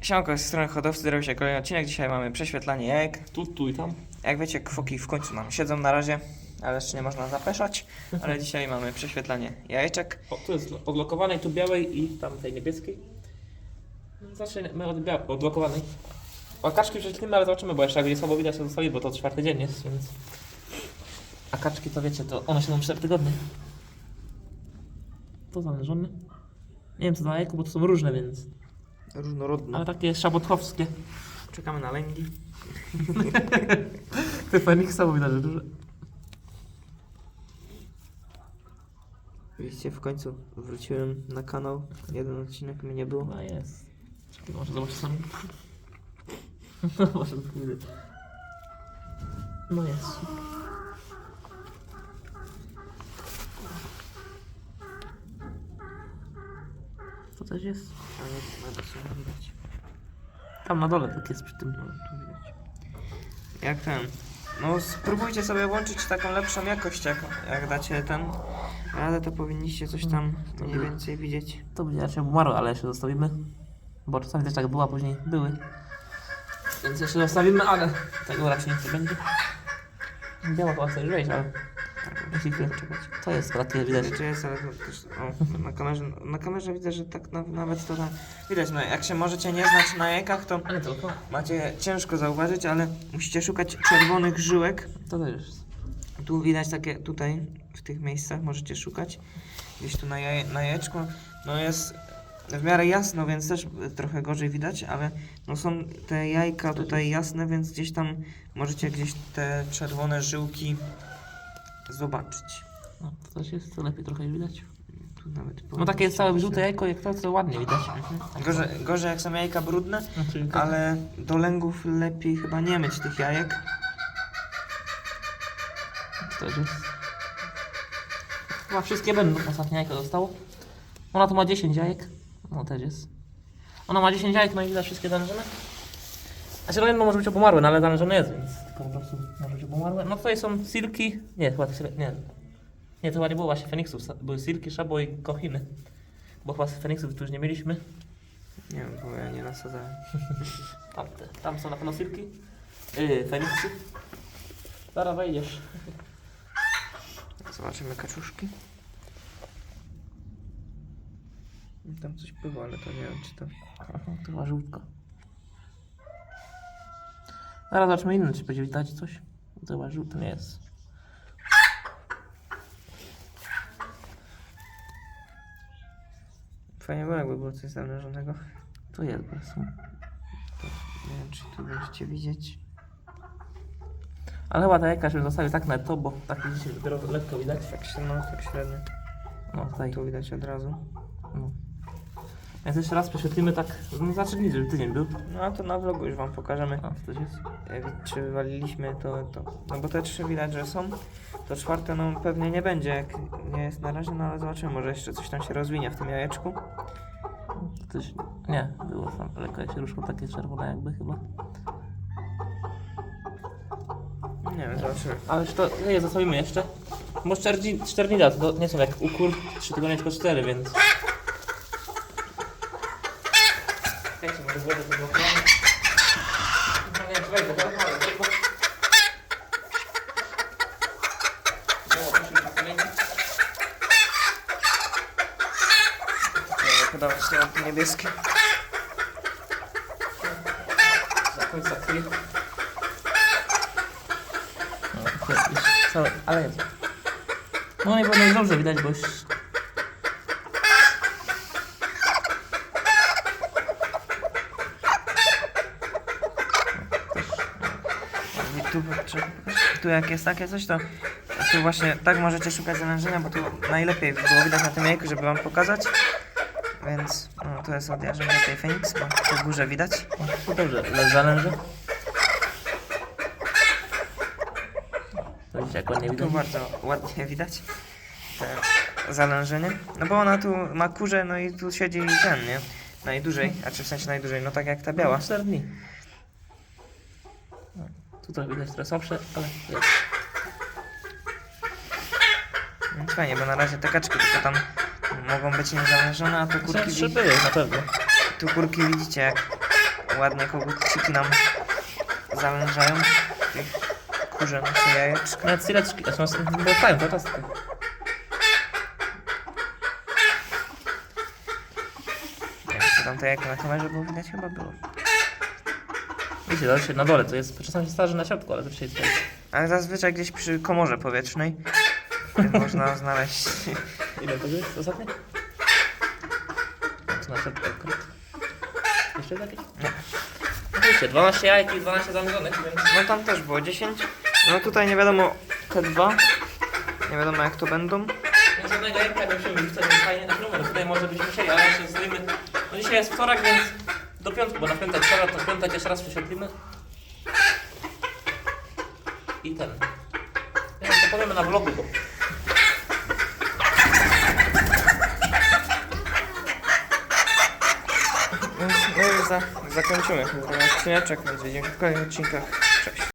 Siemanko, z strony hodowcy, zrobił się kolejny odcinek. Dzisiaj mamy prześwietlanie jajek. Tu, tu i tam. Jak wiecie, kwoki w końcu nam siedzą na razie, ale jeszcze nie można zapeszać. Ale dzisiaj mamy prześwietlanie jajeczek. O, tu jest odlokowanej, tu białej i tam tej niebieskiej. Zaczniemy od białej, odlokowanej. A kaczki prześlimy, ale zobaczymy, bo jeszcze jak będzie słabo widać, to zostawi, bo to czwarty dzień jest, więc... A kaczki to wiecie, to one siedzą 4 tygodnie. To zamierzone. Nie wiem co za jajko, bo to są różne, więc... Różnorodne. Ale takie szabotkowskie. Czekamy na lęgi. Te Feniksa, bo widać, że duże. Widzicie, w końcu wróciłem na kanał. Jeden odcinek mnie nie było. No jest. Czekaj, może zobaczę sam. może to widać. No jest. To też jest. A nie, nawet co nie widać. Tam na dole tak jest przy tym. No, tu widać. Jak ten? No spróbujcie sobie włączyć taką lepszą jakość, jak, jak dacie ten. Ale to powinniście coś tam mniej więcej widzieć. To będzie raczej umarło, ale jeszcze zostawimy. Bo czasami też tak było, a później były. Więc jeszcze zostawimy, ale tego raczej nie będzie. Biała chyba chcesz wejść, ale chwilę czekać. To jest takie widać. Znaczy jest, ale to też, o, na kamerze, na kamerze widzę, że tak na, nawet to tam widać, no jak się możecie nie znać na jajkach, to A nie tylko. macie ciężko zauważyć, ale musicie szukać czerwonych żyłek. To też jest. Tu widać takie, tutaj, w tych miejscach możecie szukać. Gdzieś tu na, jaje, na jajeczku, no jest w miarę jasno, więc też trochę gorzej widać, ale no są te jajka tutaj jasne, więc gdzieś tam możecie gdzieś te czerwone żyłki zobaczyć. No, to też jest, to lepiej trochę widać. Tu nawet No takie całe żółte jajko, jak to, to ładnie widać. Gorzej, gorzej jak są jajka brudne, Znaczy, ale do lęgów lepiej chyba nie mieć tych jajek. To też jest. Chyba wszystkie będą, ostatnie jajko zostało. Ona tu ma 10 jajek. No też jest. Ona ma 10 jajek, no i widać wszystkie zanężone. Znaczy no jedno może być obumarłe, no ale zanężone jest, więc tylko po prostu może być obumarłe. No tutaj są silki, nie, chyba te- nie. Nie, to chyba nie było właśnie Feniksów, były silki, szabo i kochiny. Bo chyba z Feniksów tu już nie mieliśmy. Nie wiem, bo ja nie nasadzałem. Tam, te, tam są na pewno silki. Yy, Feniksy. Zaraz wejdziesz. Zobaczymy kaczuszki. Tam coś było, ale to nie wiem, czy to... Aha, to chyba żółtka. Zaraz zobaczmy inny, czy będzie widać coś. Chyba żółty nie jest. Fajnie było, jakby było coś zamierzonego. To jest bez. Nie wiem, czy tu będziecie widzieć. Ale chyba ta jakaś bym zostawił tak na to, bo tak dzisiaj dopiero lekko widać. Tak się, no, tak średnio. No tutaj. Tu widać od razu. Więc jeszcze raz prześwietlimy tak, no znaczy nie, żeby tydzień był. No to na vlogu już wam pokażemy, A, to też jest. wi- czy wywaliliśmy to, to. No bo te trzy widać, że są. To czwarte no pewnie nie będzie, jak nie jest na razie, no ale zobaczymy, może jeszcze coś tam się rozwinie w tym jajeczku. To też, nie, było tam lekko jak się ruszło takie czerwone jakby chyba. Nie wiem, zobaczymy. Ale to, nie, zostawimy jeszcze. Bo czterni, czternida to nie są jak u kur, trzy tygodnie tylko cztery, więc... Czekajcie, może wodę zablokowałem. No nie, czy wejdę, teraz ale bo... No, proszę mi pamięci. Nie, podawać te lampy niebieskie. Za końca kryje. No, to jest całe, ale jest. No nie powinno być dobrze widać, bo już... Tu, czy- tu jak jest takie coś, to tu właśnie tak możecie szukać zanężenia, bo tu najlepiej by było widać na tym jajku, żeby wam pokazać. Więc no, to jest od jarzębia tej Feniks, bo po górze widać. To dobrze, ale widzicie, jak ładnie Tu widać. bardzo ładnie widać te zalężenie. No bo ona tu ma kurze, no i tu siedzi ten, nie? Najdłużej, a czy w sensie najdłużej, no tak jak ta biała. 4 dni. No, trochę widać trochę słabsze, ale jest. Więc fajnie, bo na razie te kaczki tylko tam mogą być niezależone, a tu kurki, wi- były na pewno. tu kurki widzicie jak ładnie koguciki nam zawężają. Tych kurze nasze jajeczka. Nawet sileczki, znaczy no, dostają cały czas. czy tam te jajka na kamerze było widać? Chyba było. Wiecie, dalej na dole to jest, czasami się starzy na środku, ale to się jest Ale zazwyczaj gdzieś przy komorze powietrznej można znaleźć. Ile to jest ostatnie? To na środku akurat. Jeszcze jakieś? Nie. No Wiecie, 12 jajek i 12 zamierzonych, więc... No tam też było 10. No tutaj nie wiadomo te dwa. Nie wiadomo jak to będą. Więc żadnego jajka nie musimy wrzucać więc fajnie na numer. Tutaj może być musieli, ale jeszcze zrobimy... No dzisiaj jest wtorek, więc do piątku, bo na piątek trzeba, to piątek jeszcze raz prześwietlimy. I ten. Wiem, to powiemy na vlogu, bo... No i za, zakończymy odcineczek, widzimy się w kolejnych odcinkach. Cześć.